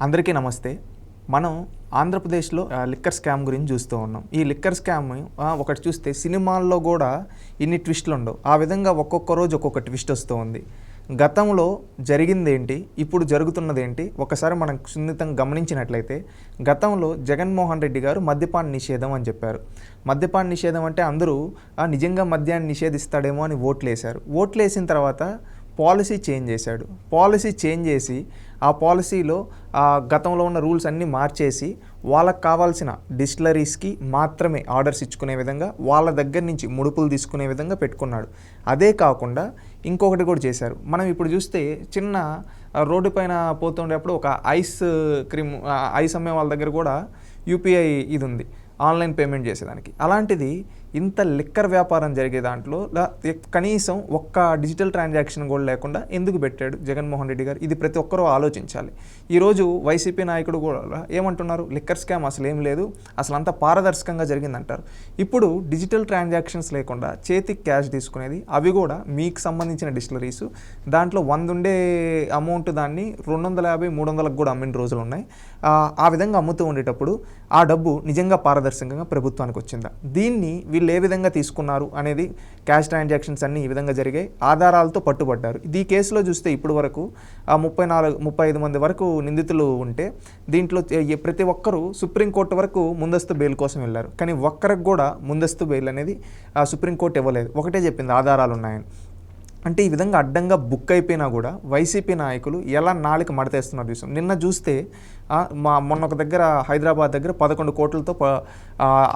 అందరికీ నమస్తే. మనం ఆంధ్రప్రదేశ్లో లిక్కర్ స్కామ్ గురించి చూస్తూ ఉన్నాం. ఈ లిక్కర్ స్కామ్ ఒకటి చూస్తే సినిమాల్లో కూడా ఇన్ని ట్విస్ట్లు ఉండవు ఆ విధంగా ఒక్కొక్క రోజు ఒక్కొక్క ట్విస్ట్ వస్తూ ఉంది. గతంలో జరిగిందేంటి? ఇప్పుడు జరుగుతున్నదేంటి? ఒకసారి మనం సున్నితంగా గమనించినట్లయితే గతంలో జగన్మోహన్ రెడ్డి గారు మద్యపాన నిషేధం అని చెప్పారు. మద్యపాన నిషేధం అంటే అందరూ "ఆ, నిజంగా మద్యాన్ని నిషేధిస్తాడేమో అని ఓట్లు వేశారు ఓట్లు వేసిన తర్వాత పాలసీ చేంజ్ చేశాడు. పాలసీ చేంజ్ చేసి ఆ పాలసీలో ఆ గతంలో ఉన్న రూల్స్ అన్నీ మార్చేసి వాళ్ళకి కావాల్సిన డిస్టిలరీస్కి మాత్రమే ఆర్డర్స్ ఇచ్చుకునే విధంగా వాళ్ళ దగ్గర నుంచి ముడుపులు తీసుకునే విధంగా పెట్టుకున్నాడు. అదే కాకుండా ఇంకొకటి కూడా చేశారు. మనం ఇప్పుడు చూస్తే చిన్న రోడ్డు పైన పోతుండేప్పుడు ఒక ఐస్ క్రీమ్ ఐస్ అమ్మే వాళ్ళ దగ్గర కూడా యూపీఐ ఇది ఉంది. ఆన్లైన్ పేమెంట్ చేసేదానికి. అలాంటిది ఇంత లిక్కర్ వ్యాపారం జరిగే దాంట్లో కనీసం ఒక్క డిజిటల్ ట్రాన్సాక్షన్ కూడా లేకుండా ఎందుకు పెట్టాడు జగన్మోహన్ రెడ్డి గారు? ఇది ప్రతి ఒక్కరూ ఆలోచించాలి. ఈరోజు వైసీపీ నాయకుడు కూడా ఏమంటున్నారు? లిక్కర్ స్కామ్ అసలు ఏం లేదు. అసలు అంత పారదర్శకంగా జరిగిందంటారు. ఇప్పుడు డిజిటల్ ట్రాన్సాక్షన్స్ లేకుండా చేతికి క్యాష్ తీసుకునేది అవి కూడా మీకు సంబంధించిన డిస్టిలరీస్. దాంట్లో వంద ఉండే అమౌంట్ దాన్ని రెండు వందల యాభై మూడు వందలకు కూడా అమ్మిన రోజులు ఉన్నాయి ఆ, ఆ విధంగా అమ్ముతూ ఉండేటప్పుడు ఆ డబ్బు నిజంగా పారదర్శకంగా ప్రభుత్వానికి వచ్చిందా? దీన్ని వీళ్ళు ఏ విధంగా తీసుకున్నారు అనేది క్యాష్ ట్రాన్సాక్షన్స్ అన్నీ ఈ విధంగా జరిగాయి. ఆధారాలతో పట్టుబడ్డారు. ఈ కేసులో చూస్తే ఇప్పుడు వరకు ఆ ముప్పై నాలుగు ముప్పై ఐదు మంది వరకు నిందితులు ఉంటే దీంట్లో ప్రతి ఒక్కరూ సుప్రీంకోర్టు వరకు ముందస్తు బెయిల్ కోసం వెళ్ళారు. కానీ ఒక్కరికి కూడా ముందస్తు బెయిల్ అనేది ఆ సుప్రీంకోర్టు ఇవ్వలేదు. ఒకటే చెప్పింది ఆధారాలు ఉన్నాయని. అంటే ఈ విధంగా అడ్డంగా బుక్ అయిపోయినా కూడా వైసీపీ నాయకులు ఎలా నాలుక మడతేస్తున్నారు చూసాం. నిన్న చూస్తే మా మొన్న ఒక దగ్గర హైదరాబాద్ దగ్గర పదకొండు కోట్లతో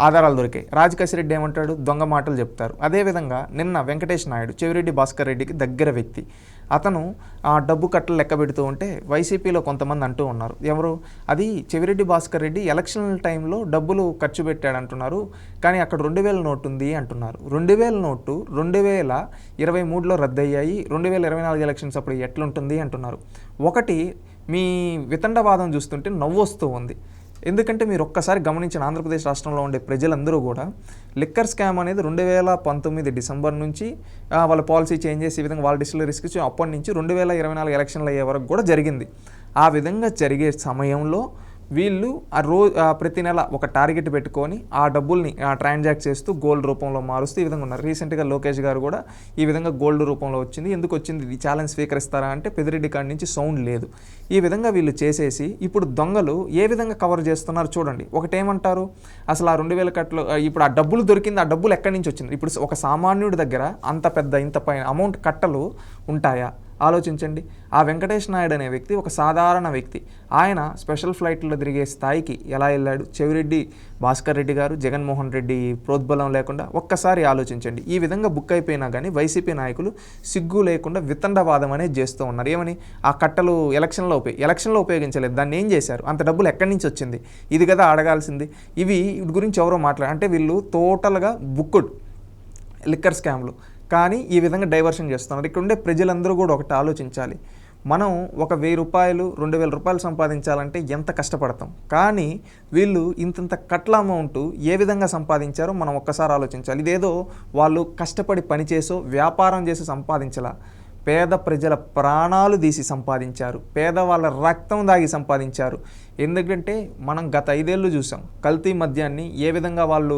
ఆధారాలు దొరికాయి. రాజకేశిరెడ్డి ఏమంటాడు? దొంగ మాటలు చెప్తారు. అదేవిధంగా నిన్న వెంకటేష్ నాయుడు చెవిరెడ్డి భాస్కర్ రెడ్డికి దగ్గర వ్యక్తి. అతను ఆ డబ్బు కట్టలు లెక్క పెడుతూ ఉంటే వైసీపీలో కొంతమంది అంటూ ఉన్నారు. ఎవరు? అది చెవిరెడ్డి భాస్కర్ రెడ్డి ఎలక్షన్ టైంలో డబ్బులు ఖర్చు పెట్టాడు అంటున్నారు. కానీ అక్కడ రెండు వేల నోటు ఉంది అంటున్నారు. రెండు వేల నోటు రెండు వేల ఇరవై మూడులో రద్దయ్యాయి. రెండు వేల ఇరవై నాలుగు ఎలక్షన్స్ అప్పుడు ఎట్లుంటుంది అంటున్నారు. ఒకటి మీ వితండవాదం చూస్తుంటే నవ్వు వస్తూ ఉంది. ఎందుకంటే మీరు ఒక్కసారి గమనించిన ఆంధ్రప్రదేశ్ రాష్ట్రంలో ఉండే ప్రజలందరూ కూడా లిక్కర్ స్కామ్ అనేది రెండు వేల పంతొమ్మిది డిసెంబర్ నుంచి వాళ్ళ పాలసీ చేంజ్ చేసి ఈ విధంగా వాళ్ళ డిస్టిలరీస్కి అప్పటి నుంచి రెండు వేల ఇరవై నాలుగు ఎలక్షన్లు అయ్యే వరకు కూడా జరిగింది. ఆ విధంగా జరిగే సమయంలో వీళ్ళు ఆ రోజు ప్రతి నెల ఒక టార్గెట్ పెట్టుకొని ఆ డబ్బుల్ని ట్రాన్సాక్ట్ చేస్తూ గోల్డ్ రూపంలో మారుస్తూ ఈ విధంగా ఉన్నారు. రీసెంట్గా లోకేష్ గారు కూడా ఈ విధంగా గోల్డ్ రూపంలో వచ్చింది. ఎందుకు వచ్చింది? ఇది ఛాలెంజ్ స్వీకరిస్తారా అంటే పెదిరెడ్డి కాడి నుంచి సౌండ్ లేదు. ఈ విధంగా వీళ్ళు చేసేసి ఇప్పుడు దొంగలు ఏ విధంగా కవర్ చేస్తున్నారు చూడండి. ఒకటేమంటారు అసలు ఆ రెండు వేల కట్టలు ఇప్పుడు ఆ డబ్బులు దొరికింది ఆ డబ్బులు ఎక్కడి నుంచి వచ్చింది? ఇప్పుడు ఒక సామాన్యుడి దగ్గర అంత పెద్ద ఇంత పైన అమౌంట్ కట్టలు ఉంటాయా? ఆలోచించండి. ఆ వెంకటేష్ నాయుడు అనే వ్యక్తి ఒక సాధారణ వ్యక్తి. ఆయన స్పెషల్ ఫ్లైట్లో తిరిగే స్థాయికి ఎలా వెళ్ళాడు? చెవిరెడ్డి భాస్కర్ రెడ్డి గారు జగన్మోహన్ రెడ్డి ప్రోద్బలం లేకుండా ఒక్కసారి ఆలోచించండి. ఈ విధంగా బుక్ అయిపోయినా కానీ వైసీపీ నాయకులు సిగ్గు లేకుండా వితండవాదం అనేది చేస్తూ ఉన్నారు. ఏమని? ఆ కట్టలు ఎలక్షన్లో ఉపయోగ ఎలక్షన్లో ఉపయోగించలేదు. దాన్ని ఏం చేశారు? అంత డబ్బులు ఎక్కడి నుంచి వచ్చింది? ఇది కదా అడగాల్సింది. ఇవి వీటి గురించి ఎవరో మాట్లాడారు అంటే వీళ్ళు టోటల్గా బుక్కుడ్ లిక్కర్ స్కామ్లు. కానీ ఈ విధంగా డైవర్షన్ చేస్తున్నారు. ఇక్కడ ఉండే ప్రజలందరూ కూడా ఒకటి ఆలోచించాలి. మనం ఒక వెయ్యి రూపాయలు రెండు వేల రూపాయలు సంపాదించాలంటే ఎంత కష్టపడతాం? కానీ వీళ్ళు ఇంతంత కట్ల అమౌంట్ ఏ విధంగా సంపాదించారో మనం ఒక్కసారి ఆలోచించాలి. ఇదేదో వాళ్ళు కష్టపడి పనిచేసో వ్యాపారం చేసి సంపాదించలా. పేద ప్రజల ప్రాణాలు తీసి సంపాదించారు. పేదవాళ్ళ రక్తం దాగి సంపాదించారు. ఎందుకంటే మనం గత ఐదేళ్ళు చూసాం కల్తీ మద్యాన్ని ఏ విధంగా వాళ్ళు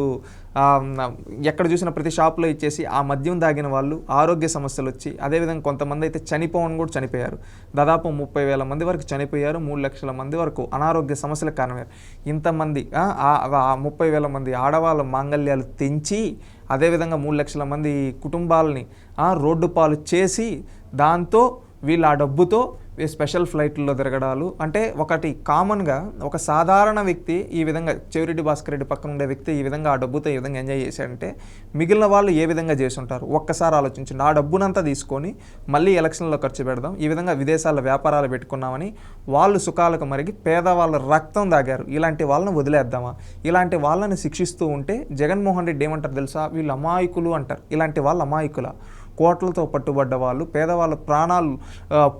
ఎక్కడ చూసిన ప్రతి షాప్లో ఇచ్చేసి ఆ మద్యం దాగిన వాళ్ళు ఆరోగ్య సమస్యలు వచ్చి అదేవిధంగా కొంతమంది అయితే చనిపోవని కూడా చనిపోయారు. దాదాపు ముప్పై వేల మంది వరకు చనిపోయారు మూడు లక్షల మంది వరకు అనారోగ్య సమస్యలకు కారణమయ్యారు. ఇంతమంది ఆ, ముప్పై వేల మంది ఆడవాళ్ళ మాంగల్యాలు తెంచి అదేవిధంగా మూడు లక్షల మంది కుటుంబాలని రోడ్డు పాలు చేసి దాంతో వీళ్ళు ఆ డబ్బుతో స్పెషల్ ఫ్లైట్లో తిరగడాలు. అంటే ఒకటి కామన్గా ఒక సాధారణ వ్యక్తి ఈ విధంగా చెవిరెడ్డి భాస్కర్ రెడ్డి పక్కన ఉండే వ్యక్తి ఈ విధంగా ఆ డబ్బుతో ఈ విధంగా ఎంజాయ్ చేశాడంటే మిగిలిన వాళ్ళు ఏ విధంగా చేసి ఉంటారు ఒక్కసారి ఆలోచించండి. ఆ డబ్బునంతా తీసుకొని మళ్ళీ ఎలక్షన్లో ఖర్చు పెడదాం. ఈ విధంగా విదేశాల్లో వ్యాపారాలు పెట్టుకున్నామని వాళ్ళు సుఖాలకు మరిగి పేదవాళ్ళ రక్తం దాగారు ఇలాంటి వాళ్ళని వదిలేద్దామా? ఇలాంటి వాళ్ళని శిక్షిస్తూ ఉంటే జగన్మోహన్ రెడ్డి ఏమంటారు తెలుసా? వీళ్ళు అమాయకులు అంటారు. ఇలాంటి వాళ్ళు అమాయకుల? కోట్లతో పట్టుబడ్డ వాళ్ళు పేదవాళ్ళ ప్రాణాలు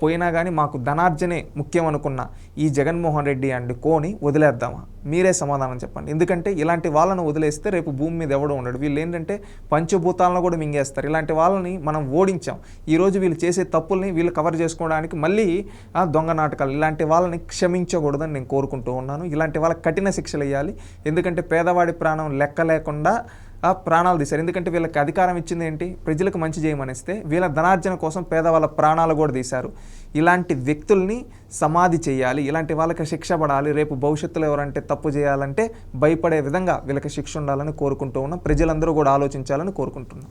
పోయినా కానీ మాకు ధనార్జనే ముఖ్యం అనుకున్న ఈ జగన్మోహన్ రెడ్డి అండ్ కోని వదిలేద్దామా? మీరే సమాధానం చెప్పండి. ఎందుకంటే ఇలాంటి వాళ్ళను వదిలేస్తే రేపు భూమి మీద ఎవడో ఉండడు. వీళ్ళు ఏంటంటే పంచభూతాలను కూడా మింగేస్తారు. ఇలాంటి వాళ్ళని మనం ఓడించాం. ఈరోజు వీళ్ళు చేసే తప్పుల్ని వీళ్ళు కవర్ చేసుకోవడానికి మళ్ళీ ఆ, దొంగ నాటకాలు. ఇలాంటి వాళ్ళని క్షమించకూడదని నేను కోరుకుంటూ ఉన్నాను. ఇలాంటి వాళ్ళకి కఠిన శిక్షలు వేయాలి. ఎందుకంటే పేదవాడి ప్రాణం లెక్క లేకుండా ఆ ప్రాణాలు తీశారు. ఎందుకంటే వీళ్ళకి అధికారం ఇచ్చింది ఏంటి? ప్రజలకు మంచి చేయమనిస్తే వీళ్ళ ధనార్జన కోసం పేదవాళ్ళ ప్రాణాలు కూడా తీశారు. ఇలాంటి వ్యక్తుల్ని సమాధి చేయాలి ఇలాంటి వాళ్ళకి శిక్ష పడాలి రేపు భవిష్యత్తులో ఎవరంటే తప్పు చేయాలంటే భయపడే విధంగా వీళ్ళకి శిక్ష ఉండాలని కోరుకుంటూ ఉన్నాం. ప్రజలందరూ కూడా ఆలోచించాలని కోరుకుంటున్నాం.